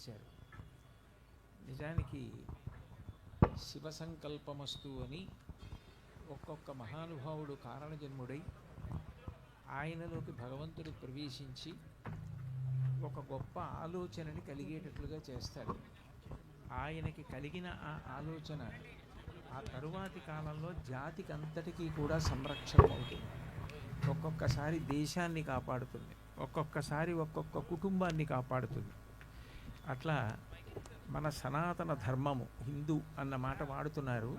చేశారు. నిజానికి శివ సంకల్పమస్తు అని ఒక్కొక్క మహానుభావుడు కారణజన్ముడై ఆయనలోకి భగవంతుడు ప్రవేశించి ఒక గొప్ప ఆలోచనని కలిగేటట్లుగా చేస్తాడు. ఆయనకి కలిగిన ఆ ఆలోచన ఆ తరువాతి కాలంలో జాతికి అంతటికీ కూడా సంరక్షణ అవుతుంది ఒక్కొక్కసారి దేశాన్ని కాపాడుతుంది. ఒక్కొక్కసారి ఒక్కొక్క కుటుంబాన్ని కాపాడుతుంది. అట్లా మన సనాతన ధర్మము హిందూ అన్న మాట వాడుతున్నారు.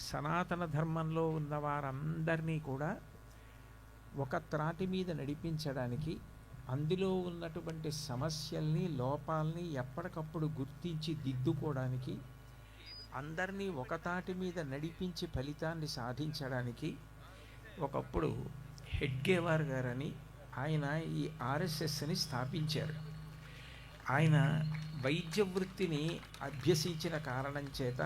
సనాతన ధర్మంలో ఉన్న వారందరినీ కూడా ఒక త్రాటి మీద నడిపించడానికి అందులో ఉన్నటువంటి సమస్యల్ని లోపాలని ఎప్పటికప్పుడు గుర్తించి దిద్దుకోవడానికి అందరినీ ఒక తాటి మీద నడిపించి ఫలితాన్ని సాధించడానికి ఒకప్పుడు హెడ్గేవార్ గారని ఆయన ఈ ఆర్ఎస్ఎస్ని స్థాపించారు. ఆయన వైద్య వృత్తిని అభ్యసించిన కారణం చేత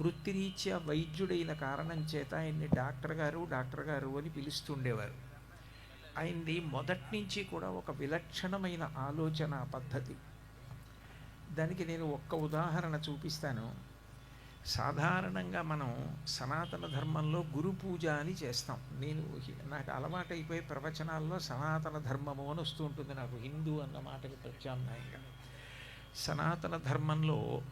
వృత్తిరీత్యా వైద్యుడైన కారణం చేత ఆయన్ని డాక్టర్ గారు డాక్టర్ గారు అని పిలుస్తుండేవారు. ఆయనది మొదటి నుంచి కూడా ఒక విలక్షణమైన ఆలోచన పద్ధతి. దానికి నేను ఒక్క ఉదాహరణ చూపిస్తాను. సాధారణంగా మనం సనాతన ధర్మంలో గురు పూజ అని చేస్తాం. నేను నాకు అలవాటైపోయి ప్రవచనాల్లో సనాతన ధర్మము అని వస్తూ ఉంటుంది నాకు. హిందూ అన్న మాటకి ప్రత్యామ్నాయంగా. సనాతన ధర్మంలో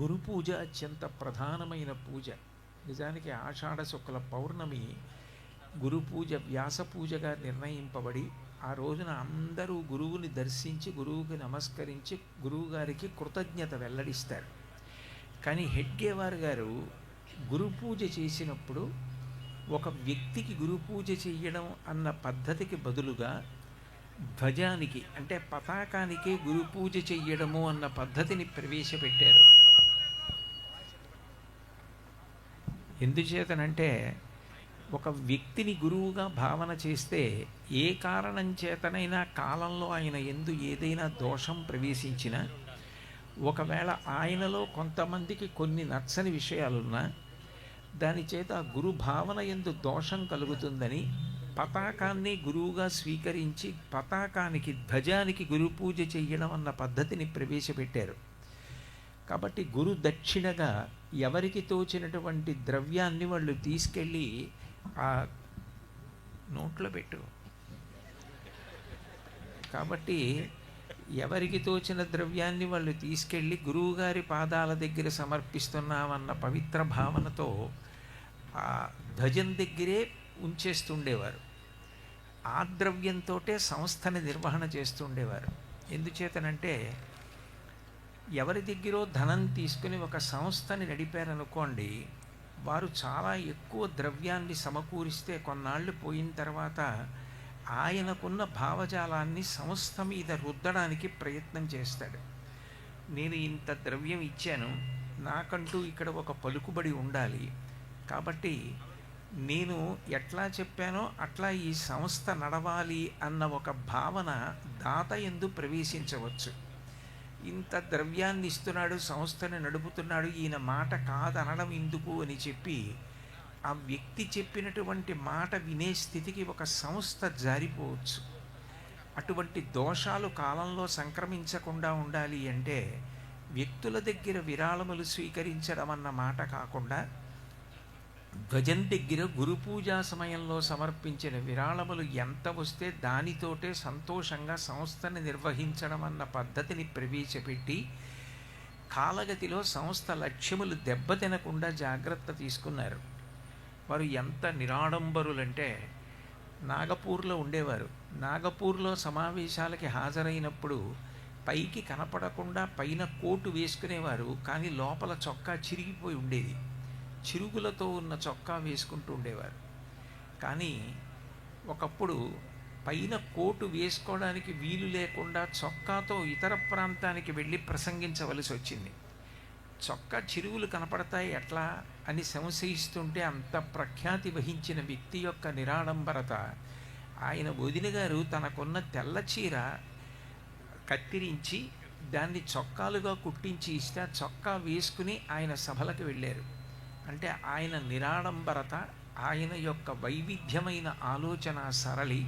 గురు పూజ అత్యంత ప్రధానమైన పూజ. నిజానికి ఆషాఢ శుక్ల పౌర్ణమి గురు పూజ వ్యాస పూజగా నిర్ణయింపబడి ఆ రోజున అందరూ గురువుని దర్శించి గురువుకి నమస్కరించి గురువుగారికి కృతజ్ఞత వెల్లడిస్తారు. కానీ హెడ్గేవార్ గారు గురు పూజ చేసినప్పుడు ఒక వ్యక్తికి గురు పూజ చేయడం అన్న పద్ధతికి బదులుగా ధ్వజానికి అంటే పతాకానికే గురు పూజ చెయ్యడము అన్న పద్ధతిని ప్రవేశపెట్టారు. ఎందుచేతనంటే ఒక వ్యక్తిని గురువుగా భావన చేస్తే ఏ కారణం చేతనైనా కాలంలో ఆయన ఎందు ఏదైనా దోషం ప్రవేశించినా ఒకవేళ ఆయనలో కొంతమందికి కొన్ని నచ్చని విషయాలున్నా దాని చేత ఆ గురు భావన ఎందు దోషం కలుగుతుందని పతాకాన్ని గురువుగా స్వీకరించి పతాకానికి ధ్వజానికి గురు పూజ చెయ్యడం అన్న పద్ధతిని ప్రవేశపెట్టారు. కాబట్టి గురు దక్షిణగా ఎవరికి తోచినటువంటి ద్రవ్యాన్ని వాళ్ళు తీసుకెళ్ళి ఆ నోట్లో పెట్టు. కాబట్టి ఎవరికి తోచిన ద్రవ్యాన్ని వాళ్ళు తీసుకెళ్ళి గురువుగారి పాదాల దగ్గర సమర్పిస్తున్నామన్న పవిత్ర భావనతో ఆ ధ్వజం దగ్గరే ఉంచేస్తుండేవారు. ఆ ద్రవ్యంతో సంస్థని నిర్వహణ చేస్తుండేవారు. ఎందుచేతనంటే ఎవరి దగ్గరో ధనం తీసుకుని ఒక సంస్థని నడిపారనుకోండి వారు చాలా ఎక్కువ ద్రవ్యాన్ని సమకూరిస్తే కొన్నాళ్ళు పోయిన తర్వాత ఆయనకున్న భావజాలాన్ని సంస్థ మీద రుద్దడానికి ప్రయత్నం చేస్తాడు. నేను ఇంత ద్రవ్యం ఇచ్చాను నాకంటూ ఇక్కడ ఒక పలుకుబడి ఉండాలి. కాబట్టి నేను ఎట్లా చెప్పానో అట్లా ఈ సంస్థ నడవాలి అన్న ఒక భావన దాత ఎందు ప్రవేశించవచ్చు. ఇంత ద్రవ్యాన్ని ఇస్తున్నాడు సంస్థని నడుపుతున్నాడు ఈయన మాట కాదనడం ఎందుకు అని చెప్పి ఆ వ్యక్తి చెప్పినటువంటి మాట వినే స్థితికి ఒక సంస్థ జారిపోవచ్చు. అటువంటి దోషాలు కాలంలో సంక్రమించకుండా ఉండాలి అంటే వ్యక్తుల దగ్గర విరాళములు స్వీకరించడం అన్న మాట కాకుండా ధ్వజం దగ్గర గురు పూజా సమయంలో సమర్పించిన విరాళములు ఎంత వస్తే దానితోటే సంతోషంగా సంస్థని నిర్వహించడం అన్న పద్ధతిని ప్రవేశపెట్టి కాలగతిలో సంస్థ లక్ష్యములు దెబ్బతినకుండా జాగ్రత్త తీసుకున్నారు. వారు ఎంత నిరాడంబరులంటే నాగపూర్లో ఉండేవారు. నాగపూర్లో సమావేశాలకి హాజరైనప్పుడు పైకి కనపడకుండా పైన కోటు వేసుకునేవారు కానీ లోపల చొక్కా చిరిగిపోయి ఉండేది. చిరుగులతో ఉన్న చొక్కా వేసుకుంటూ ఉండేవారు. కానీ ఒకప్పుడు పైన కోటు వేసుకోవడానికి వీలు లేకుండా చొక్కాతో ఇతర ప్రాంతానికి వెళ్ళి ప్రసంగించవలసి వచ్చింది. చొక్కా చిరుగులు కనపడతాయి ఎట్లా? అని సంశయిస్తుంటే అంత ప్రఖ్యాతి వహించిన వ్యక్తి యొక్క నిరాడంబరత. ఆయన వదిన గారు తనకున్న తెల్ల చీర కత్తిరించి దాన్ని చొక్కాలుగా కుట్టించి ఇస్తే చొక్కా వేసుకుని ఆయన సభలకు వెళ్ళారు. అంటే ఆయన నిరాడంబరత ఆయన యొక్క వైవిధ్యమైన ఆలోచన సరళి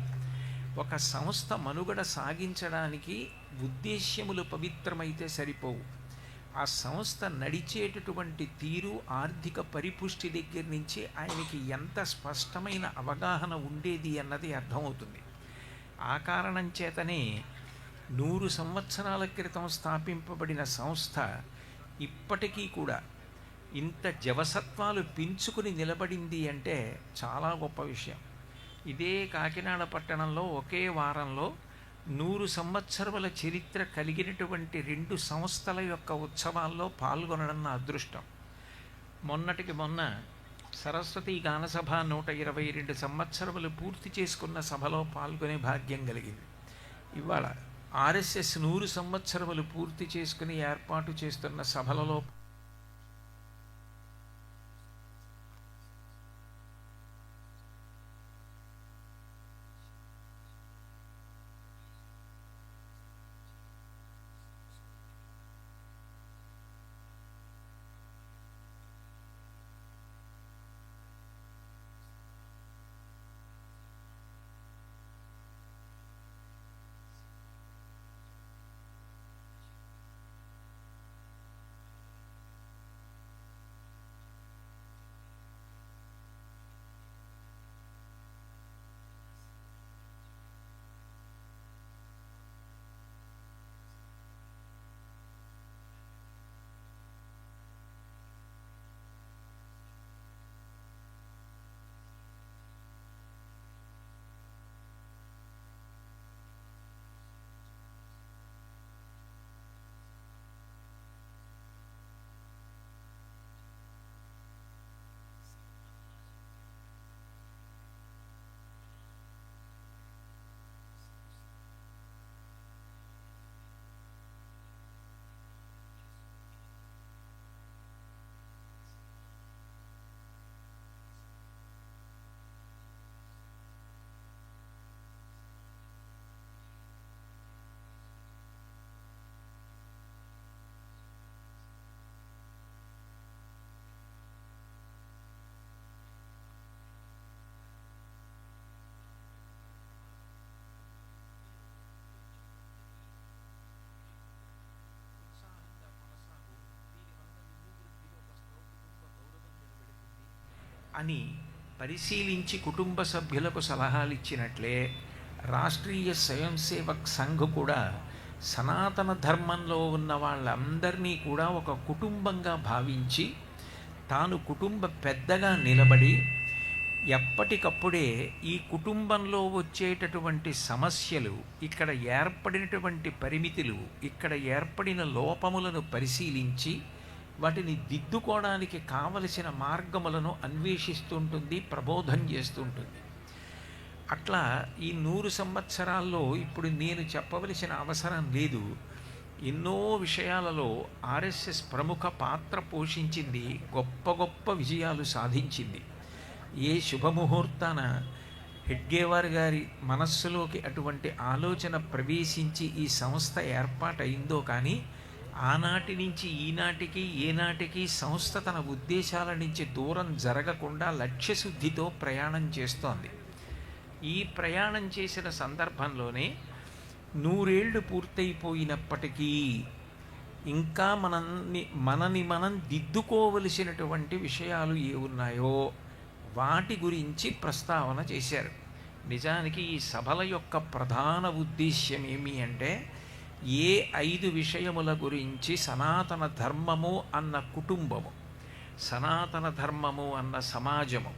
ఒక సంస్థ మనుగడ సాగించడానికి ఉద్దేశ్యములు పవిత్రమైతే సరిపోవు. ఆ సంస్థ నడిచేటటువంటి తీరు ఆర్థిక పరిపుష్టి దగ్గర నుంచి ఆయనకి ఎంత స్పష్టమైన అవగాహన ఉండేది అన్నది అర్థమవుతుంది. ఆ కారణం చేతనే నూరు సంవత్సరాల క్రితం స్థాపింపబడిన సంస్థ ఇప్పటికీ కూడా ఇంత జవసత్వాలు పెంచుకుని నిలబడింది అంటే చాలా గొప్ప విషయం. ఇదే కాకినాడ పట్టణంలో ఒకే వారంలో నూరు సంవత్సరముల చరిత్ర కలిగినటువంటి రెండు సంస్థల యొక్క ఉత్సవాల్లో పాల్గొనడం నా అదృష్టం. మొన్నటికి మొన్న సరస్వతి గానసభ నూట ఇరవై రెండు సంవత్సరములు పూర్తి చేసుకున్న సభలో పాల్గొనే భాగ్యం కలిగింది. ఇవాళ ఆర్ఎస్ఎస్ నూరు సంవత్సరములు పూర్తి చేసుకుని ఏర్పాటు చేస్తున్న సభలలో అని పరిశీలించి కుటుంబ సభ్యులకు సలహాలు ఇచ్చినట్లే రాష్ట్రీయ స్వయం సేవక్ సంఘ్ కూడా సనాతన ధర్మంలో ఉన్న వాళ్ళందరినీ కూడా ఒక కుటుంబంగా భావించి తాను కుటుంబ పెద్దగా నిలబడి ఎప్పటికప్పుడే ఈ కుటుంబంలో వచ్చేటటువంటి సమస్యలు ఇక్కడ ఏర్పడినటువంటి పరిమితులు ఇక్కడ ఏర్పడిన లోపములను పరిశీలించి వాటిని దిద్దుకోవడానికి కావలసిన మార్గములను అన్వేషిస్తుంటుంది ప్రబోధం చేస్తుంటుంది. అట్లా ఈ నూరు సంవత్సరాల్లో ఇప్పుడు నేను చెప్పవలసిన అవసరం లేదు. ఎన్నో విషయాలలో ఆర్ఎస్ఎస్ ప్రముఖ పాత్ర పోషించింది గొప్ప గొప్ప విజయాలు సాధించింది. ఏ శుభముహూర్తాన హెడ్గేవార్ గారి మనస్సులోకి అటువంటి ఆలోచన ప్రవేశించి ఈ సంస్థ ఏర్పాటైందో కానీ ఆనాటి నుంచి ఈనాటికి ఏనాటికి సంస్థ తన ఉద్దేశాల నుంచి దూరం జరగకుండా లక్ష్యశుద్ధితో ప్రయాణం చేస్తోంది. ఈ ప్రయాణం చేసిన సందర్భంలోనే నూరేళ్ళు పూర్తయిపోయినప్పటికీ ఇంకా మనల్ని మనని మనం దిద్దుకోవలసినటువంటి విషయాలు ఏ ఉన్నాయో వాటి గురించి ప్రస్తావన చేశారు. నిజానికి ఈ సభల యొక్క ప్రధాన ఉద్దేశ్యం ఏమి అంటే ఏ ఐదు విషయముల గురించి సనాతన ధర్మము అన్న కుటుంబము సనాతన ధర్మము అన్న సమాజము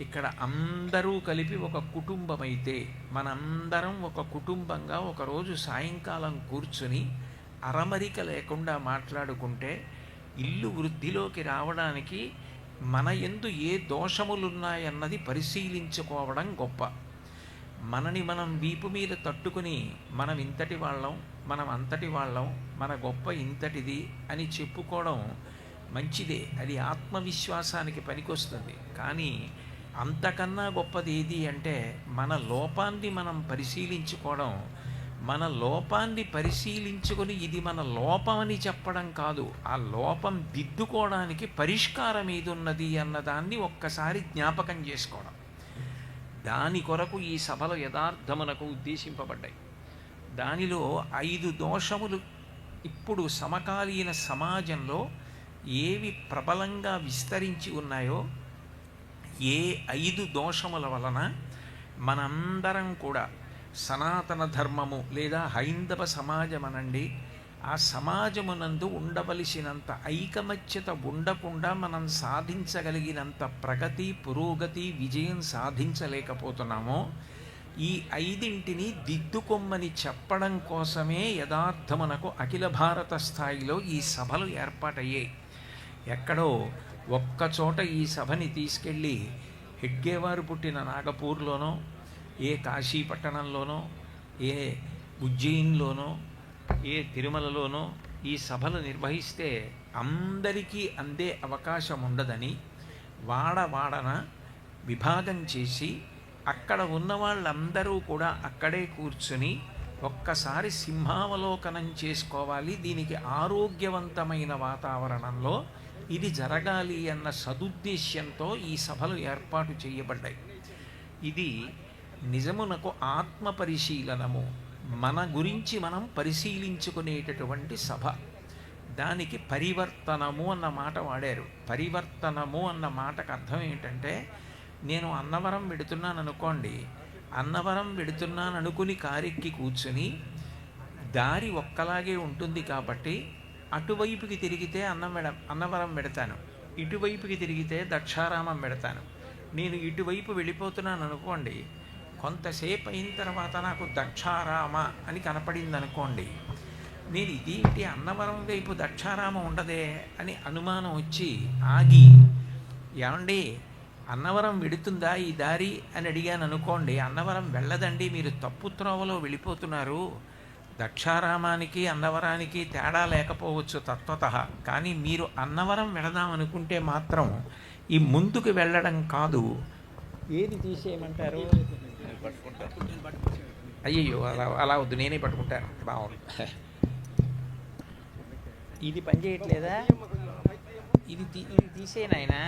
ఇక్కడ అందరూ కలిపి ఒక కుటుంబమైతే మనందరం ఒక కుటుంబంగా ఒకరోజు సాయంకాలం కూర్చుని అరమరిక లేకుండా మాట్లాడుకుంటే ఇల్లు వృద్ధిలోకి రావడానికి మన ఎందు ఏ దోషములున్నాయన్నది పరిశీలించుకోవడం గొప్ప. మనని మనం వీపు మీద తట్టుకుని మనం ఇంతటి వాళ్ళం మనం అంతటి వాళ్ళం మన గొప్ప ఇంతటిది అని చెప్పుకోవడం మంచిదే. అది ఆత్మవిశ్వాసానికి పనికొస్తుంది. కానీ అంతకన్నా గొప్పది ఏది అంటే మన లోపాన్ని మనం పరిశీలించుకోవడం. మన లోపాన్ని పరిశీలించుకొని ఇది మన లోపమని చెప్పడం కాదు. ఆ లోపం దిద్దుకోవడానికి పరిష్కారం ఏది ఉన్నది అన్నదాన్ని ఒక్కసారి జ్ఞాపకం చేసుకోవడం. దాని కొరకు ఈ సభలు యథార్థమునకు ఉద్దేశింపబడ్డాయి. దానిలో ఐదు దోషములు ఇప్పుడు సమకాలీన సమాజంలో ఏవి ప్రబలంగా విస్తరించి ఉన్నాయో ఏ ఐదు దోషముల వలన మనందరం కూడా సనాతన ధర్మము లేదా హైందవ సమాజం అనండి ఆ సమాజమునందు ఉండవలసినంత ఐకమత్యత ఉండకుండా మనం సాధించగలిగినంత ప్రగతి పురోగతి విజయం సాధించలేకపోతున్నామో ఈ ఐదింటిని దిద్దుకొమ్మని చెప్పడం కోసమే యథార్థమునకు అఖిల భారత స్థాయిలో ఈ సభలు ఏర్పాటయ్యాయి ఎక్కడో ఒక్కచోట ఈ సభని తీసుకెళ్ళి హెడ్గేవారు పుట్టిన నాగపూర్లోనో ఏ కాశీపట్టణంలోనో ఏ ఉజ్జయిన్లోనో ఏ తిరుమలలోనో ఈ సభలు నిర్వహిస్తే అందరికీ అందే అవకాశం ఉండదని వాడవాడన విభాగం చేసి అక్కడ ఉన్న వాళ్ళందరూ కూడా అక్కడే కూర్చుని ఒక్కసారి సింహావలోకనం చేసుకోవాలి. దీనికి ఆరోగ్యవంతమైన వాతావరణంలో ఇది జరగాలి అన్న సదుద్దేశ్యంతో ఈ సభలు ఏర్పాటు చేయబడ్డాయి. ఇది నిజమునకు ఆత్మ పరిశీలనము. మన గురించి మనం పరిశీలించుకునేటటువంటి సభ. దానికి పరివర్తనము అన్న మాట వాడారు. పరివర్తనము అన్న మాటకు అర్థం ఏంటంటే నేను అన్నవరం పెడుతున్నాను అనుకోండి అన్నవరం పెడుతున్నాను అనుకుని కారెక్కి కూర్చుని దారి ఒక్కలాగే ఉంటుంది కాబట్టి అటువైపుకి తిరిగితే అన్నం వెడ అన్నవరం పెడతాను ఇటువైపుకి తిరిగితే దక్షారామం పెడతాను నేను ఇటువైపు వెళ్ళిపోతున్నాను అనుకోండి కొంతసేపు అయిన తర్వాత నాకు దక్షారామ అని కనపడింది అనుకోండి నేను ఇదేంటి అన్నవరం వైపు దక్షారామం ఉండదే? అని అనుమానం వచ్చి ఆగి ఏమండి అన్నవరం వెడుతుందా ఈ దారి? అని అడిగాను అనుకోండి అన్నవరం వెళ్ళదండి మీరు తప్పు త్రోవలో వెళ్ళిపోతున్నారు. దక్షారామానికి అన్నవరానికి తేడా లేకపోవచ్చు తత్వత. కానీ మీరు అన్నవరం వెళదాం అనుకుంటే మాత్రం ఈ ముందుకు వెళ్ళడం కాదు. ఏది తీసేయమంటారు? అయ్యయ్యో అలా అలా వద్దు నేనే పట్టుకుంటాను. బాగుంది. ఇది పని చేయట్లేదా? ఇది ఇది తీసేనాయనా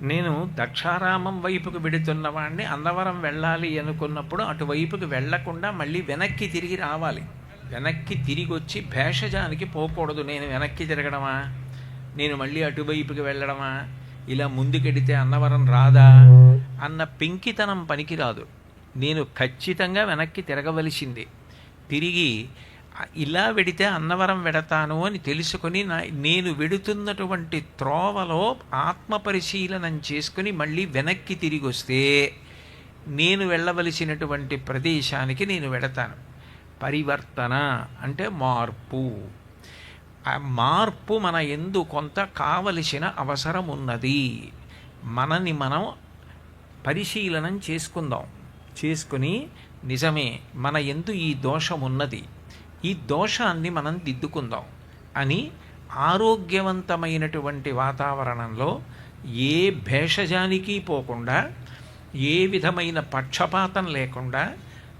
నేను దక్షారామం వైపుకు వెడుతున్నవాడిని అన్నవరం వెళ్ళాలి అనుకున్నప్పుడు అటువైపుకి వెళ్ళకుండా మళ్ళీ వెనక్కి తిరిగి రావాలి. వెనక్కి తిరిగి వచ్చి భేషజానికి పోకూడదు. నేను వెనక్కి తిరగడమా? నేను మళ్ళీ అటువైపుకి వెళ్ళడమా? ఇలా ముందుకెడితే అన్నవరం రాదా? అన్న పెంకితనం పనికిరాదు. నేను ఖచ్చితంగా వెనక్కి తిరగవలసింది. తిరిగి ఇలా వెడితే అన్నవరం వెడతాను అని తెలుసుకుని నా నేను వెడుతున్నటువంటి త్రోవలో ఆత్మ పరిశీలనం చేసుకుని మళ్ళీ వెనక్కి తిరిగి వస్తే నేను వెళ్ళవలసినటువంటి ప్రదేశానికి నేను వెడతాను. పరివర్తన అంటే మార్పు. ఆ మార్పు మన ఎందు కొంత కావలసిన అవసరం ఉన్నది. మనని మనం పరిశీలనం చేసుకుందాం. చేసుకుని నిజమే మన ఎందు ఈ దోషం ఉన్నది. ఈ దోషాన్ని మనం దిద్దుకుందాం అని ఆరోగ్యవంతమైనటువంటి వాతావరణంలో ఏ భేషజానికి పోకుండా ఏ విధమైన పక్షపాతం లేకుండా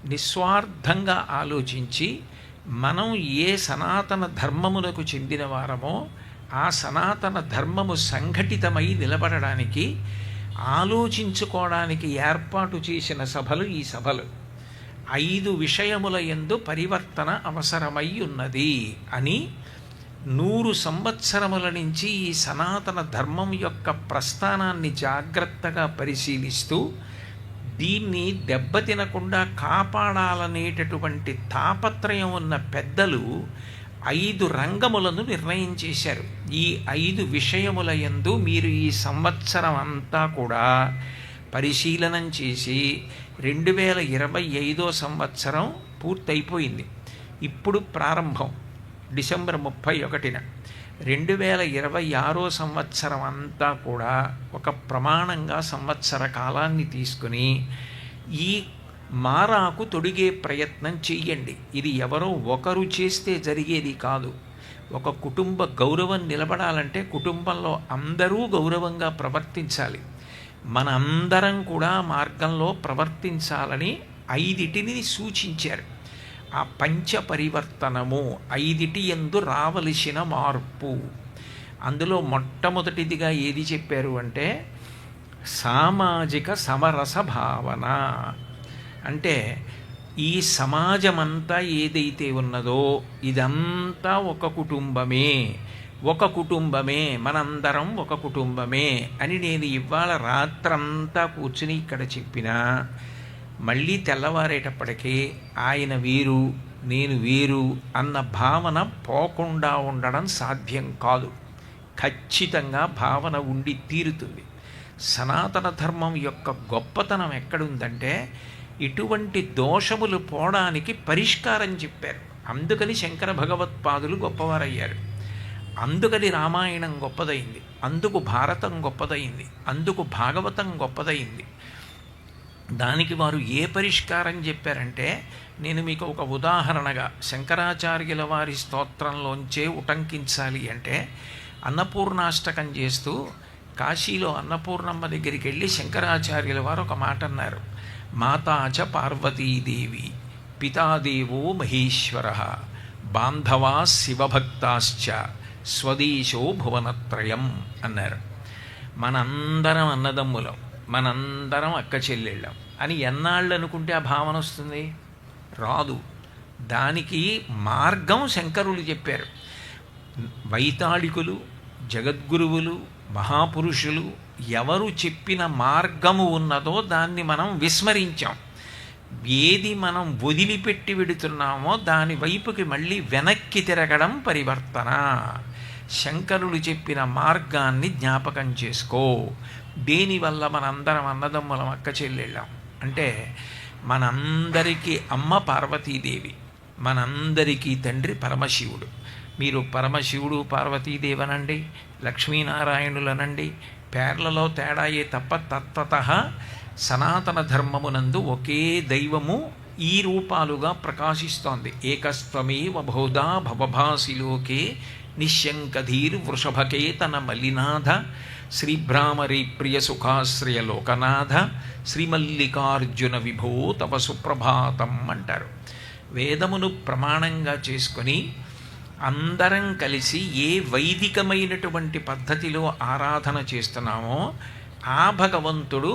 నిస్వార్థంగా ఆలోచించి మనం ఏ సనాతన ధర్మమునకు చెందిన వారమో ఆ సనాతన ధర్మము సంఘటితమై నిలబడడానికి ఆలోచించుకోవడానికి ఏర్పాటు చేసిన సభలు ఈ సభలు. ఐదు విషయముల ఎందు పరివర్తన అవసరమై ఉన్నది అని నూరు సంవత్సరముల నుంచి ఈ సనాతన ధర్మం యొక్క ప్రస్థానాన్ని జాగ్రత్తగా పరిశీలిస్తూ దీన్ని దెబ్బతినకుండా కాపాడాలనేటటువంటి తాపత్రయం ఉన్న పెద్దలు ఐదు రంగములను నిర్ణయం చేశారు. ఈ ఐదు విషయముల యందు మీరు ఈ సంవత్సరం అంతా కూడా పరిశీలనం చేసి రెండు వేల ఇరవై ఐదో సంవత్సరం పూర్తయిపోయింది. ఇప్పుడు ప్రారంభం డిసెంబర్ ముప్పై ఒకటిన. రెండు వేల ఇరవై ఆరో సంవత్సరం అంతా కూడా ఒక ప్రమాణంగా సంవత్సర కాలాన్ని తీసుకుని ఈ మారాకు తొడిగే ప్రయత్నం చెయ్యండి. ఇది ఎవరో ఒకరు చేస్తే జరిగేది కాదు. ఒక కుటుంబ గౌరవం నిలబడాలంటే కుటుంబంలో అందరూ గౌరవంగా ప్రవర్తించాలి. మన అందరం కూడా మార్గంలో ప్రవర్తించాలని ఐదిటిని సూచించారు. ఆ పంచ పరివర్తనము ఐదిటి ఎందు రావలసిన మార్పు. అందులో మొట్టమొదటిదిగా ఏది చెప్పారు అంటే సామాజిక సమరస భావన. అంటే ఈ సమాజమంతా ఏదైతే ఉన్నదో ఇదంతా ఒక కుటుంబమే. ఒక కుటుంబమే మనందరం ఒక కుటుంబమే అని నేను ఇవాళ రాత్రంతా కూర్చుని ఇక్కడ చెప్పినా మళ్ళీ తెల్లవారేటప్పటికీ ఆయన వీరు నేను వీరు అన్న భావన పోకుండా ఉండడం సాధ్యం కాదు. ఖచ్చితంగా భావన ఉండి తీరుతుంది. సనాతన ధర్మం యొక్క గొప్పతనం ఎక్కడుందంటే ఇటువంటి దోషములు పోవడానికి పరిష్కారం చెప్పారు. అందుకని శంకర భగవత్పాదులు గొప్పవారయ్యారు. అందుకని రామాయణం గొప్పదైంది. అందుకు భారతం గొప్పదైంది. అందుకు భాగవతం గొప్పదైంది. దానికి వారు ఏ పరిష్కారం చెప్పారంటే నేను మీకు ఒక ఉదాహరణగా శంకరాచార్యుల వారి స్తోత్రంలోంచే ఉటంకించాలి అంటే అన్నపూర్ణాష్టకం చేస్తూ కాశీలో అన్నపూర్ణమ్మ దగ్గరికి వెళ్ళి శంకరాచార్యుల వారు ఒక మాట అన్నారు. మాతాచ పార్వతీదేవి పితాదేవో మహేశ్వర బాంధవా శివభక్తాశ్చ స్వదేశో భువనత్రయం అన్నారు. మనందరం అన్నదమ్ములం మనందరం అక్క చెల్లెళ్ళం. అని ఎన్నాళ్ళు అనుకుంటే ఆ భావన వస్తుంది? రాదు. దానికి మార్గం శంకరులు చెప్పారు. వైతాళికులు జగద్గురువులు మహాపురుషులు ఎవరు చెప్పిన మార్గము ఉన్నదో దాన్ని మనం విస్మరించాం. ఏది మనం వదిలిపెట్టి వెడుతున్నామో దాని వైపుకి మళ్ళీ వెనక్కి తిరగడం పరివర్తన. శంకరులు చెప్పిన మార్గాన్ని జ్ఞాపకం చేసుకో. దేనివల్ల మనందరం అన్నదమ్ములం అక్క చెల్లెళ్ళాం? అంటే మనందరికీ అమ్మ పార్వతీదేవి మనందరికీ తండ్రి పరమశివుడు. మీరు పరమశివుడు పార్వతీదేవనండి లక్ష్మీనారాయణులనండి పేర్లలో తేడాయే తప్ప తత్వత సనాతన ధర్మమునందు ఒకే దైవము ఈ రూపాలుగా ప్రకాశిస్తోంది. ఏకస్త్వమేవ బహుదా భవభాసిలోకే నిశ్శంకధీర్ వృషభకేతన మలినాథ శ్రీభ్రామరి ప్రియ సుఖాశ్రయ లోకనాథ శ్రీమల్లికార్జున విభో తవ సుప్రభాతం అంటారు వేదమును ప్రమాణంగా చేసుకొని అందరం కలిసి ఏ వైదికమైనటువంటి పద్ధతిలో ఆరాధన చేస్తున్నామో ఆ భగవంతుడు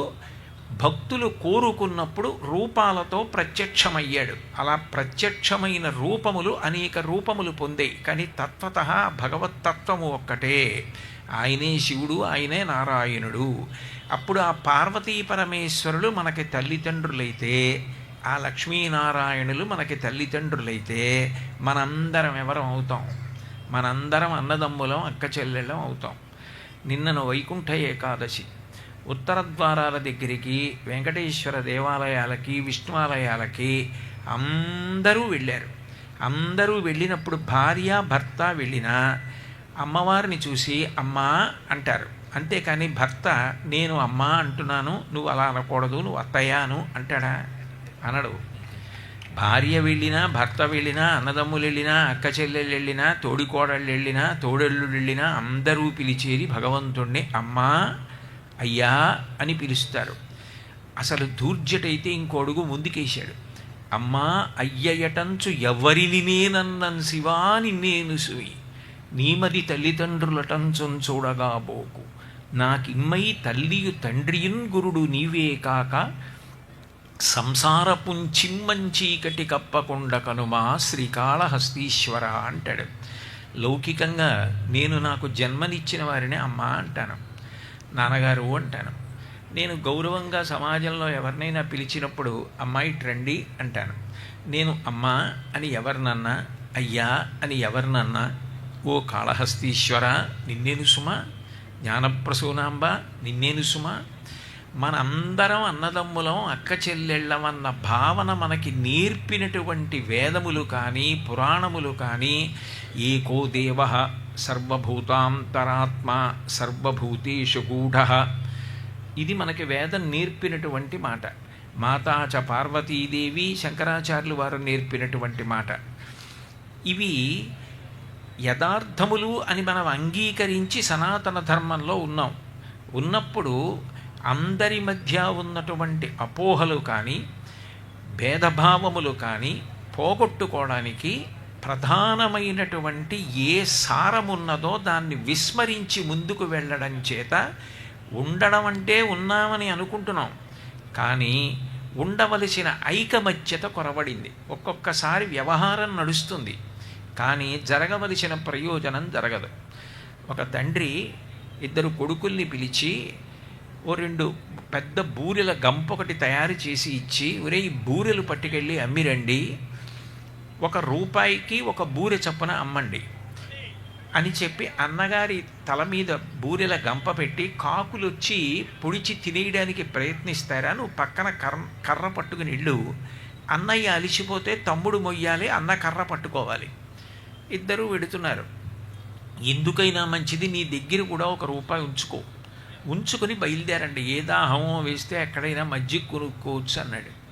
భక్తులు కోరుకున్నప్పుడు రూపాలతో ప్రత్యక్షమయ్యాడు. అలా ప్రత్యక్షమైన రూపములు అనేక రూపములు పొందాయి కానీ తత్వత భగవత్తత్వము ఒక్కటే. ఆయనే శివుడు ఆయనే నారాయణుడు. అప్పుడు ఆ పార్వతీ పరమేశ్వరులు మనకి తల్లిదండ్రులైతే ఆ లక్ష్మీనారాయణులు మనకి తల్లిదండ్రులైతే మనందరం ఎవరం అవుతాం? మనందరం అన్నదమ్ములం అక్క చెల్లెళ్ళం అవుతాం. నిన్నను వైకుంఠ ఏకాదశి. ఉత్తర ద్వారాల దగ్గరికి వెంకటేశ్వర దేవాలయాలకి విష్ణువాలయాలకి అందరూ వెళ్ళారు. అందరూ వెళ్ళినప్పుడు భార్య భర్త వెళ్ళినా అమ్మవారిని చూసి అమ్మా అంటారు. అంతేకాని భర్త నేను అమ్మా అంటున్నాను నువ్వు అలా అనకూడదు నువ్వు అత్తయ్యాను అంటాడా? అనడు. భార్య వెళ్ళినా భర్త వెళ్ళినా అన్నదమ్ములు వెళ్ళినా అక్క చెల్లెళ్ళు వెళ్ళినా తోడికోడళ్ళు వెళ్ళినా తోడళ్ళు వెళ్ళినా అందరూ పిలిచేది భగవంతుణ్ణి అమ్మా అయ్యా అని పిలుస్తారు. అసలు దూర్జటైతే ఇంకో అడుగు ముందుకేశాడు. అమ్మా అయ్యయటంచు ఎవరిని నేనన్నన్ శివా నేను సుయి నీమది తల్లిదండ్రులటంచున్ చూడగా బోకు. నాకిమ్మై తల్లియు తండ్రియున్ గురుడు నీవే కాక సంసారపుంచిమ్మంచీకటి కప్పకుండా కనుమా శ్రీకాళహస్తీశ్వర అంటాడు. లౌకికంగా నేను నాకు జన్మనిచ్చిన వారిని అమ్మ అంటాను. నాన్నగారు అంటాను. నేను గౌరవంగా సమాజంలో ఎవరినైనా పిలిచినప్పుడు అమ్మాయి రండి అంటాను. నేను అమ్మ అని ఎవరినన్నా అయ్యా అని ఎవరినన్నా ఓ కాళహస్తీశ్వర నిన్నేను సుమ జ్ఞానప్రసూనాంబ నిన్నేను సుమ మనందరం అన్నదమ్ములం అక్క చెల్లెళ్ళమన్న భావన మనకి నేర్పినటువంటి వేదములు కానీ పురాణములు కానీ ఏకో దేవ సర్వభూతాంతరాత్మ సర్వభూతేషు గూఢ. ఇది మనకి వేదం నేర్పినటువంటి మాట. మాతాచ పార్వతీదేవి శంకరాచార్యులు వారు నేర్పినటువంటి మాట. ఇవి యథార్థములు అని మనం అంగీకరించి సనాతన ధర్మంలో ఉన్నాం. ఉన్నప్పుడు అందరి మధ్య ఉన్నటువంటి అపోహలు కానీ భేదభావములు కానీ పోగొట్టుకోవడానికి ప్రధానమైనటువంటి ఏ సారమున్నదో దాన్ని విస్మరించి ముందుకు వెళ్ళడం చేత ఉండడం అంటే ఉన్నామని అనుకుంటున్నాం. కానీ ఉండవలసిన ఐకమత్యత కొరవడింది. ఒక్కొక్కసారి వ్యవహారం నడుస్తుంది. కానీ జరగవలసిన ప్రయోజనం జరగదు. ఒక తండ్రి ఇద్దరు కొడుకుల్ని పిలిచి ఓ రెండు పెద్ద బూరెల గంప ఒకటి తయారు చేసి ఇచ్చి ఒరే ఈ బూరెలు పట్టుకెళ్ళి అమ్మిరండి. ఒక రూపాయికి ఒక బూరె చప్పున అమ్మండి. అని చెప్పి అన్నగారి తల మీద బూరెల గంప పెట్టి కాకులు వచ్చి పొడిచి తినేయడానికి ప్రయత్నిస్తారా? నువ్వు పక్కన కర్ర కర్ర పట్టుకుని ఇళ్ళు అన్నయ్య అలిసిపోతే తమ్ముడు మొయ్యాలి అన్న కర్ర పట్టుకోవాలి. ఇద్దరూ వెడుతున్నారు. ఎందుకైనా మంచిది నీ దగ్గర కూడా ఒక రూపాయి ఉంచుకో. ఉంచుకొని బయలుదేరండి. ఏ దాహమో వేస్తే ఎక్కడైనా మజ్జిగ కొనుక్కోవచ్చు అన్నాడు.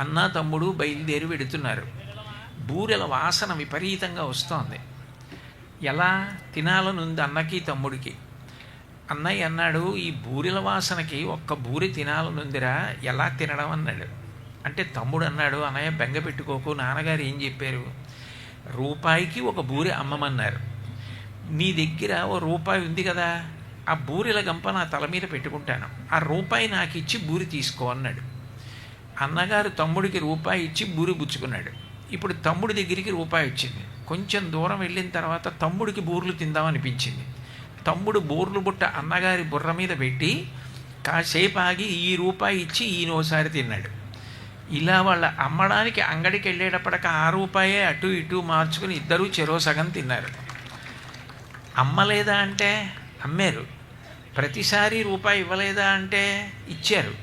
అన్న తమ్ముడు బయలుదేరి వెడుతున్నారు. బూరెల వాసన విపరీతంగా వస్తోంది. ఎలా? తినాలనుంది అన్నకి తమ్ముడికి. అన్నయ్య అన్నాడు ఈ బూరెల వాసనకి ఒక్క బూరె తినాలనుందిరా ఎలా తినడం? అన్నాడు. అంటే తమ్ముడు అన్నాడు అన్నయ్య బెంగ పెట్టుకోకు నాన్నగారు ఏం చెప్పారు? రూపాయికి ఒక బూరె అమ్మమన్నారు. నీ దగ్గర ఓ రూపాయి ఉంది కదా ఆ బూరెల గంప నా తల మీద పెట్టుకుంటాను. ఆ రూపాయి నాకు ఇచ్చి బూరి తీసుకో అన్నాడు. అన్నగారు తమ్ముడికి రూపాయి ఇచ్చి బూరి పుచ్చుకున్నాడు. ఇప్పుడు తమ్ముడి దగ్గరికి రూపాయి వచ్చింది. కొంచెం దూరం వెళ్ళిన తర్వాత తమ్ముడికి బూర్లు తిందామనిపించింది తమ్ముడు బూర్లు బుట్ట అన్నగారి బుర్ర మీద పెట్టి కాసేపు ఆగి ఈ రూపాయి ఇచ్చి ఈయనోసారి తిన్నాడు. ఇలా వాళ్ళ అమ్మడానికి అంగడికి వెళ్ళేటప్పటికి ఆ రూపాయే అటు ఇటు మార్చుకుని ఇద్దరూ చెరో సగం తిన్నారు. అమ్మలేదా అంటే అమ్మారు. ప్రతిసారి రూపాయి ఇవ్వలేదా అంటే ఇచ్చారు.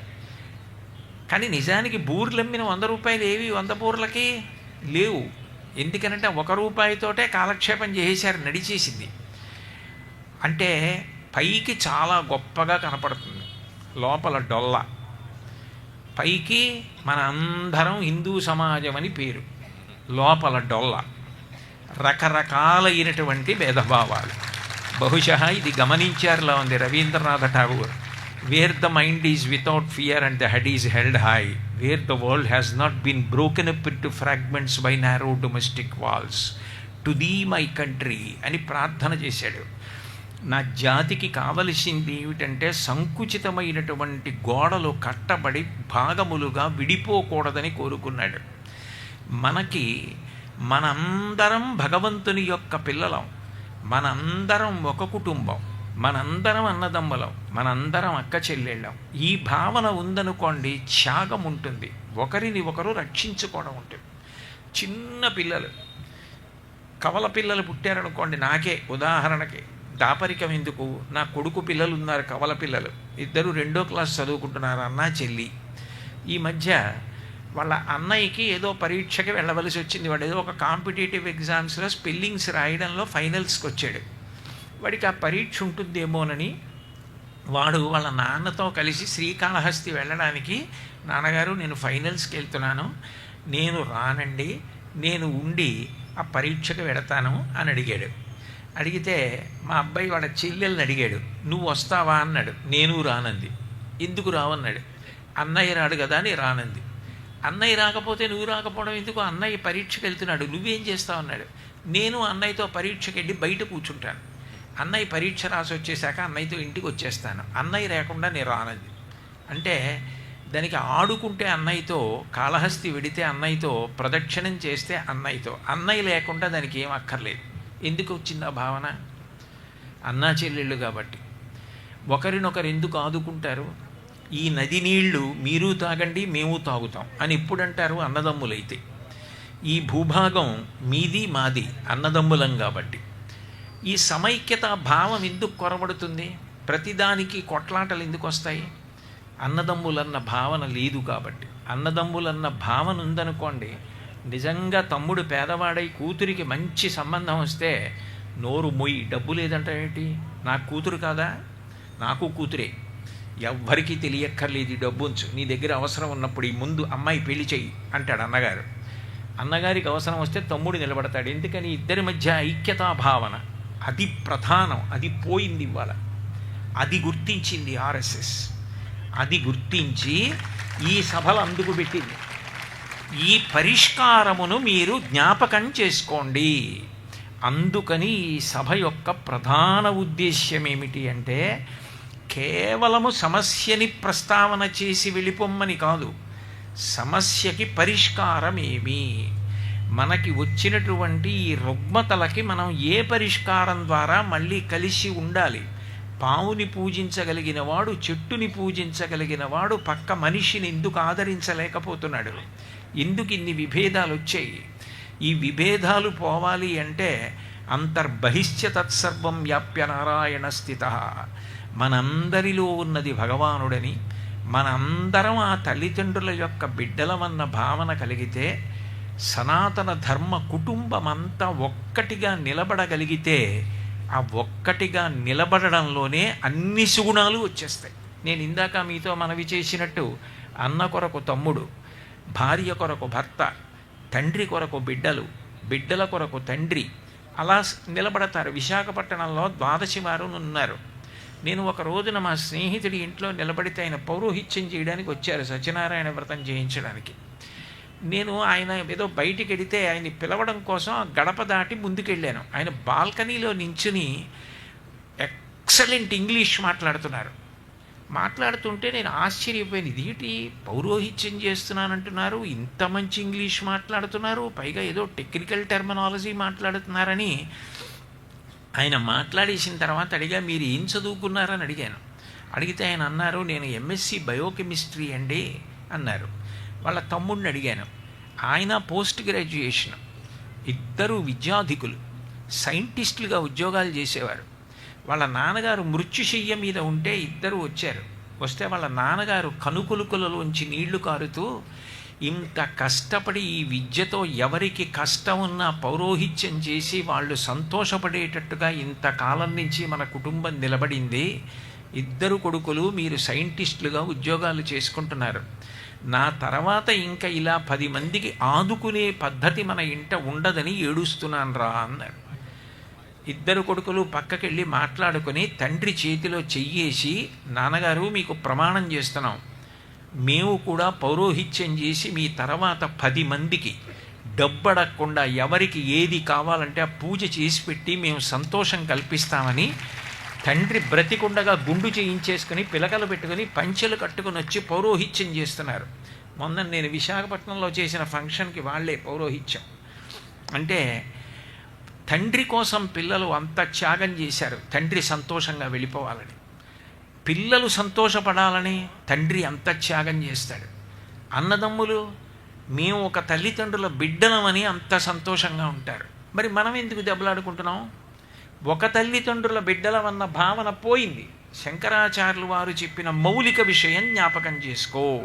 కానీ నిజానికి బూర్లమ్మిన వంద రూపాయలు ఏవి? వంద బూర్లకి లేవు. ఎందుకనంటే ఒక రూపాయితోటే కాలక్షేపం చేసేశారు నడిచేసింది. అంటే పైకి చాలా గొప్పగా కనపడుతుంది. లోపల డొల్ల. పైకి మన అందరం హిందూ సమాజం అని పేరు. లోపల డొల్ల. రకరకాలైనటువంటి భేదభావాలు. బహుశా ఇది గమనించారులా ఉంది Rabindranath Tagore. Where the mind is without fear and the head is held high where the world has not been broken up to fragments by narrow domestic walls to thee my country అని ప్రార్థన చేశాడు. నా జాతికి కావలసింది ఏమిటంటే సంకుచితమైనటువంటి గోడలు కట్టబడి భాగములుగా విడిపోకూడదని కోరుకున్నాడు. మనకి మనందరం భగవంతుని యొక్క పిల్లలం. మనందరం ఒక కుటుంబం మనందరం అన్నదమ్ములం మనందరం అక్క చెల్లెళ్ళం. ఈ భావన ఉందనుకోండి త్యాగం ఉంటుంది. ఒకరిని ఒకరు రక్షించుకోవడం ఉంటుంది. చిన్న పిల్లలు కవల పిల్లలు పుట్టారనుకోండి నాకే ఉదాహరణకి దాపరికం ఎందుకు? నా కొడుకు పిల్లలు ఉన్నారు కవల పిల్లలు. ఇద్దరు రెండో క్లాస్ చదువుకుంటున్నారు అన్న చెల్లి. ఈ మధ్య వాళ్ళ అన్నయ్యకి ఏదో పరీక్షకి వెళ్ళవలసి వచ్చింది. వాడు ఏదో ఒక కాంపిటేటివ్ ఎగ్జామ్స్లో స్పెల్లింగ్స్ రాయడంలో ఫైనల్స్కి వచ్చాడు. వాడికి ఆ పరీక్ష ఉంటుందేమోనని వాడు వాళ్ళ నాన్నతో కలిసి శ్రీకాళహస్తి వెళ్ళడానికి నాన్నగారు నేను ఫైనల్స్కి వెళ్తున్నాను. నేను రానండి. నేను ఉండి ఆ పరీక్షకు వెడతాను అని అడిగాడు. అడిగితే మా అబ్బాయి వాళ్ళ చెల్లెల్ని అడిగాడు. నువ్వు వస్తావా? అన్నాడు. నేను రానంది. ఎందుకు రావన్నాడు? అన్నయ్య రాడు కదా అని రానంది. అన్నయ్య రాకపోతే నువ్వు రాకపోవడం ఎందుకు? అన్నయ్య పరీక్షకు వెళ్తున్నాడు. నువ్వేం చేస్తావు? అన్నాడు. నేను అన్నయ్యతో పరీక్షకి వెళ్ళి బయట కూర్చుంటాను. అన్నయ్య పరీక్ష రాసి వచ్చేసాక అన్నయ్యతో ఇంటికి వచ్చేస్తాను. అన్నయ్య లేకుండా నేను రానది. అంటే దానికి ఆడుకుంటే అన్నయ్యతో కాళహస్తి వెడితే అన్నయ్యతో ప్రదక్షిణం చేస్తే అన్నయ్యతో. అన్నయ్య లేకుండా దానికి ఏం అక్కర్లేదు. ఎందుకు వచ్చింది ఆ భావన? అన్నా చెల్లెళ్ళు కాబట్టి. ఒకరినొకరు ఎందుకు ఆదుకుంటారు? ఈ నది నీళ్ళు మీరు తాగండి మేము తాగుతాం అని ఎప్పుడంటారు అన్నదమ్ములైతే. ఈ భూభాగం మీది మాది అన్నదమ్ములం కాబట్టి. ఈ సమైక్యత భావం ఎందుకు కొరబడుతుంది? ప్రతిదానికి కొట్లాటలు ఎందుకు వస్తాయి? అన్నదమ్ములన్న భావన లేదు కాబట్టి. అన్నదమ్ములన్న భావన ఉందనుకోండి నిజంగా తమ్ముడు పేదవాడై కూతురికి మంచి సంబంధం వస్తే నోరు మొయ్యి డబ్బు లేదంటే ఏంటి? నా కూతురు కాదా? నాకు కూతురే. ఎవ్వరికీ తెలియక్కర్లేదు ఈ డబ్బు ఉంచు. నీ దగ్గర అవసరం ఉన్నప్పుడు ఈ ముందు అమ్మాయి పెళ్ళి చెయ్యి అంటాడు అన్నగారు. అన్నగారికి అవసరం వస్తే తమ్ముడు నిలబడతాడు. ఎందుకని? ఇద్దరి మధ్య ఐక్యతా భావన అది ప్రధానం. అది పోయింది ఇవాళ. అది గుర్తించింది ఆర్ఎస్ఎస్. అది గుర్తించి ఈ సభలు అందుకు పెట్టింది. ఈ పరిష్కారమును మీరు జ్ఞాపకం చేసుకోండి. అందుకని ఈ సభ యొక్క ప్రధాన ఉద్దేశ్యం ఏమిటి అంటే కేవలము సమస్యని ప్రస్తావన చేసి వెళ్ళిపోమ్మని కాదు. సమస్యకి పరిష్కారం ఏమి మనకి వచ్చినటువంటి ఈ రుగ్మతలకి మనం ఏ పరిష్కారం ద్వారా మళ్ళీ కలిసి ఉండాలి? పావుని పూజించగలిగిన వాడు చెట్టుని పూజించగలిగిన వాడు పక్క మనిషిని ఎందుకు ఆదరించలేకపోతున్నాడు? ఎందుకు ఇన్ని విభేదాలు వచ్చాయి ఈ విభేదాలు పోవాలి అంటే అంతర్బహిష్య తత్సర్వం వ్యాప్య నారాయణ స్థిత. మనందరిలో ఉన్నది భగవానుడని మనందరం ఆ తల్లిదండ్రుల యొక్క బిడ్డలమన్న భావన కలిగితే సనాతన ధర్మ కుటుంబం అంతా ఒక్కటిగా నిలబడగలిగితే ఆ ఒక్కటిగా నిలబడడంలోనే అన్ని సుగుణాలు వచ్చేస్తాయి. నేను ఇందాక మీతో మనవి చేసినట్టు అన్న కొరకు తమ్ముడు భార్య కొరకు భర్త తండ్రి కొరకు బిడ్డలు బిడ్డల కొరకు తండ్రి అలా నిలబడతారు. విశాఖపట్నంలో ద్వాదశి వారు ఉన్నారు. నేను ఒక రోజున మా స్నేహితుడి ఇంట్లో నిలబడితే ఆయన పౌరోహిత్యం చేయడానికి వచ్చారు సత్యనారాయణ వ్రతం చేయించడానికి. నేను ఆయన ఏదో బయటికి వెడితే ఆయన్ని పిలవడం కోసం గడప దాటి ముందుకెళ్ళాను. ఆయన బాల్కనీలో నించుని ఎక్సలెంట్ ఇంగ్లీష్ మాట్లాడుతున్నారు. మాట్లాడుతుంటే నేను ఆశ్చర్యపోయాను. ఇదేంటి? పౌరోహిత్యం చేస్తున్నానంటున్నారు ఇంత మంచి ఇంగ్లీష్ మాట్లాడుతున్నారు పైగా ఏదో టెక్నికల్ టెర్మినాలజీ మాట్లాడుతున్నారని ఆయన మాట్లాడేసిన తర్వాత అడిగా మీరు ఏం చదువుకున్నారని అడిగాను. అడిగితే ఆయన అన్నారు నేను ఎంఎస్సి బయోకెమిస్ట్రీ అండి అన్నారు. వాళ్ళ తమ్ముడిని అడిగాను. ఆయన పోస్ట్ గ్రాడ్యుయేషన్. ఇద్దరు విద్యాధికులు సైంటిస్టులుగా ఉద్యోగాలు చేసేవారు. వాళ్ళ నాన్నగారు మృత్యుశయ్య మీద ఉంటే ఇద్దరు వచ్చారు. వస్తే వాళ్ళ నాన్నగారు కనుకొలుకులలోంచి నీళ్ళు కారుతూ ఇంత కష్టపడి ఈ విద్యతో ఎవరికి కష్టం ఉన్నా పౌరోహిత్యం చేసి వాళ్ళు సంతోషపడేటట్టుగా ఇంతకాలం నుంచి మన కుటుంబం నిలబడింది. ఇద్దరు కొడుకులు మీరు సైంటిస్టులుగా ఉద్యోగాలు చేసుకుంటున్నారు. నా తర్వాత ఇంకా ఇలా పది మందికి ఆదుకునే పద్ధతి మన ఇంట ఉండదని ఏడుస్తున్నాను రా అన్నారు. ఇద్దరు కొడుకులు పక్కకెళ్ళి మాట్లాడుకొని తండ్రి చేతిలో చెయ్యేసి నాన్నగారు మీకు ప్రమాణం చేస్తున్నాం. మేము కూడా పౌరోహిత్యం చేసి మీ తర్వాత పది మందికి డబ్బడకుండా ఎవరికి ఏది కావాలంటే ఆ పూజ చేసి పెట్టి మేము సంతోషం కల్పిస్తామని తండ్రి బ్రతికుండగా గుండు చేయించేసుకుని పిలకలు పెట్టుకుని పంచెలు కట్టుకుని వచ్చి పౌరోహిత్యం చేస్తున్నారు. మొన్న నేను విశాఖపట్నంలో చేసిన ఫంక్షన్కి వాళ్ళే పౌరోహిత్యం. అంటే తండ్రి కోసం పిల్లలు అంత త్యాగం చేశారు. తండ్రి సంతోషంగా వెళ్ళిపోవాలని. పిల్లలు సంతోషపడాలని తండ్రి అంత త్యాగం చేస్తాడు. అన్నదమ్ములు మేము ఒక తల్లిదండ్రుల బిడ్డలమని అంత సంతోషంగా ఉంటారు. మరి మనం ఎందుకు దెబ్బలాడుకుంటున్నాం? ఒక తల్లిదండ్రుల బిడ్డలమన్న భావన పోయింది. శంకరాచార్యులు వారు చెప్పిన మౌలిక విషయం జ్ఞాపకం చేసుకో.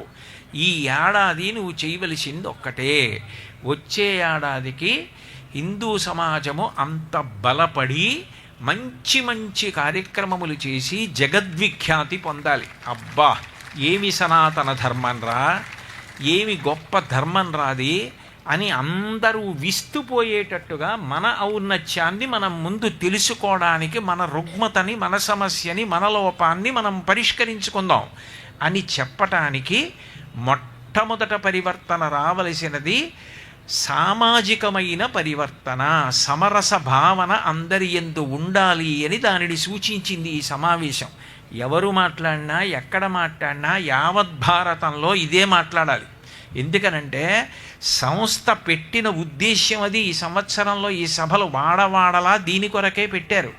ఈ ఏడాది నువ్వు చేయవలసింది ఒక్కటే. వచ్చే ఏడాదికి హిందూ సమాజము అంత బలపడి మంచి మంచి కార్యక్రమములు చేసి జగద్విఖ్యాతి పొందాలి. అబ్బా! ఏమి సనాతన ధర్మం రా? ఏమి గొప్ప ధర్మం రాది? అని అందరూ విస్తుపోయేటట్టుగా మన ఔన్నత్యాన్ని మనం ముందు తెలుసుకోవడానికి మన రుగ్మతని మన సమస్యని మన లోపాన్ని మనం పరిష్కరించుకుందాం అని చెప్పటానికి మొట్టమొదట పరివర్తన రావలసినది సామాజికమైన పరివర్తన సమరస భావన అందరి ఎందు ఉండాలి అని దానిని సూచించింది ఈ సమావేశం. ఎవరు మాట్లాడినా ఎక్కడ మాట్లాడినా యావత్ భారతంలో ఇదే మాట్లాడాలి. ఎందుకనంటే సంస్థ పెట్టిన ఉద్దేశ్యం అది ఈ సంవత్సరంలో ఈ సభలు వాడవాడలా దీని కొరకే పెట్టారు.